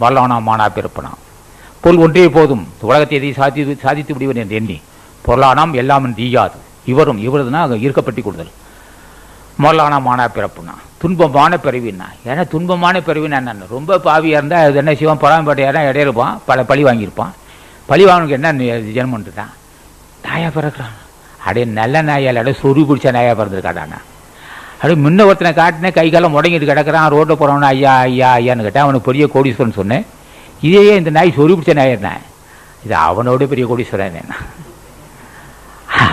வல்லானா மானா பிறப்பனாம் பொருள் ஒன்றே போதும். உலகத்தை எதை சாதி சாதித்து விடுவேன் என்று எண்ணி. பொருளானாம் எல்லாம் தீயாது. இவரும் இவரதுனா இருக்கப்பட்டி கொடுதல் மொரலானா மானா பிறப்புனா. துன்பமான பிறவின்னா. ஏன்னா துன்பமான பிறவினா என்னென்ன? ரொம்ப பாவியாக இருந்தால் அது என்ன செய்வான்? பராமப்பட்டையாரா இடையிருப்பான் பல பழி வாங்கியிருப்பான். பழி வாங்கினுக்கு என்ன ஜென்மன்ட்டு தான் நாயா பிறக்கிறான். அடைய நல்ல நாயால் அடைய சொறி பிடிச்ச நாயா பிறந்திருக்காடாண்ணா அப்படியே முன்ன ஒருத்தனை காட்டினேன் கை காலம் முடங்கிட்டு கிடக்குறான் ரோட்டில் போகிறவன ஐயா ஐயா ஐயான்னு கேட்டேன். அவனுக்கு பெரிய கோடீஸ்வரன் சொன்னேன். இதே இந்த நாய் சொறி பிடிச்ச நாயிருந்தேன் என்ன? இது அவனோட பெரிய கோடீஸ்வரன் என்ன?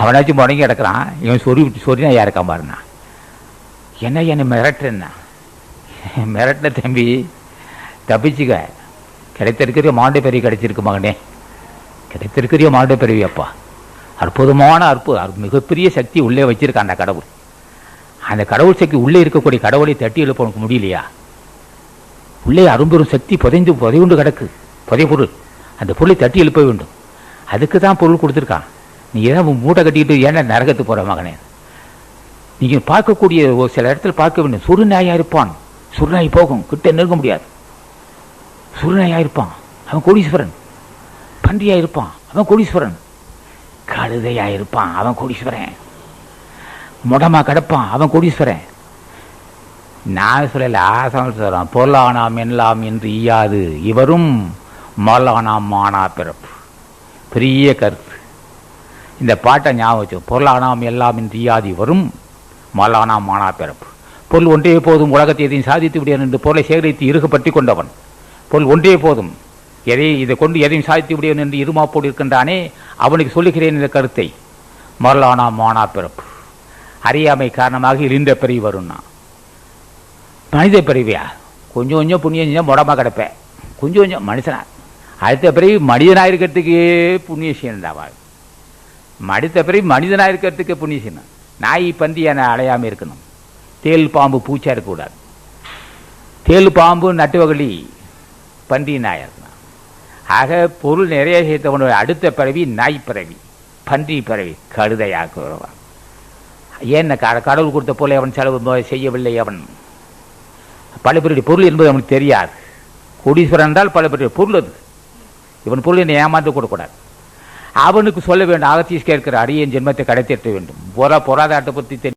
அவனாச்சும் முடங்கி கிடக்குறான். இவன் சொறி சொறி நாயா இருக்கான் பாருண்ணா? என்ன என்னை மிரட்டுறேன்னா? மிரட்டின தம்பி தப்பிச்சுக்க. கிடைத்திருக்கிற மாண்டை பெரிய கிடைச்சிருக்கு மகனே. கிடைத்திருக்கிற மாண்டை பெரிய அப்பா. அற்புதமான அற்புத மிகப்பெரிய சக்தி உள்ளே வச்சிருக்கான் அந்த கடவுள். அந்த கடவுள் சக்தி உள்ளே இருக்கக்கூடிய கடவுளை தட்டி எழுப்ப உனக்கு முடியலையா? உள்ளே அரும்பெரும் சக்தி புதைந்து புதையுண்டு கிடக்கு. புதை பொருள். அந்த பொருளை தட்டி எழுப்ப வேண்டும். அதுக்கு தான் பொருள் கொடுத்துருக்கான். நீ ஏன் மூட்டை கட்டிக்கிட்டு ஏன்னா நரகத்துக்கு போகிற மகனே? நீங்கள் பார்க்கக்கூடிய ஒரு சில இடத்துல பார்க்க வேண்டும். சுருநாயாக இருப்பான். சுருநாய் போகும். கிட்ட நெருங்க முடியாது. சுருநாயா இருப்பான். அவன் கோடீஸ்வரன். பன்றியாக இருப்பான். அவன் கோடீஸ்வரன். கழுதையாக இருப்பான். அவன் கோடீஸ்வரன். முடமா கிடப்பான் அவன் கோடீஸ்வரன். நான் சொல்லல ஆசாமல் சொல்கிறான் பொருளானாம் எல்லாம் என்று ஈயாது. இவரும் மல்லானாம் மானா பிறப்பு. பெரிய கருத்து. இந்த பாட்டை ஞாபகம் வச்சு பொருளானாம் எல்லாம் என்று ஈயாது. இவரும் மல்லானாம் மானா பிறப்பு. பொருள் ஒன்றே போதும் உலகத்தை எதையும் சாதித்து விடியன் என்று பொருளை சேகரித்து இருக்கப்பட்டி கொண்டவன். பொருள் ஒன்றே போதும். எதை இதை கொண்டு எதையும் சாதித்து விடியன் என்று இருமாப்போடு இருக்கின்றானே அவனுக்கு சொல்லுகிறேன் இந்த கருத்தை. மரலானா மானா பிறப்பு. அறியாமை காரணமாக இழிந்த பிறவி வரும்னா மனித பிறவியா? கொஞ்சம் கொஞ்சம் புண்ணியம் செஞ்சால் முடமா கிடப்பேன் கொஞ்சம் கொஞ்சம் மனுஷனா. அடுத்த பிறகு மனிதனாக இருக்கிறதுக்கு புண்ணிய செய்யணுண்டாவா மடித்த பிறகு மனிதனாக இருக்கிறதுக்கு புண்ணிய செய்யணும் நாய் பந்தி என அலையாமல் இருக்கணும். தேல் பாம்பு பூச்சா இருக்கக்கூடாது. தேல் பாம்பு நட்டுவகளி பந்தி நாயாக இருக்கணும். ஆக பொருள் நிறைய சேர்த்தவனோட அடுத்த பிறவி நாய் பிறவி. பன்றி பிறவி கழுதையாக வருவான் ஏன் கடவுள் கொடுத்த போல அவன் செலவு செய்யவில்லை அவன்? பல பேருடைய பொருள் என்பது அவனுக்கு தெரியாது. கோடீஸ்வரன் என்றால் பல பேருடைய பொருள் அது. இவன் பொருள் என்னை ஏமாந்து கொடுக்கூடாது அவனுக்கு சொல்ல வேண்டும் அகத்தீஸ் கேட்கிற அடியன் ஜென்மத்தை கடைத்தேற்ற வேண்டும். பொறா பொறாத ஆட்டை பற்றி தெரியும்.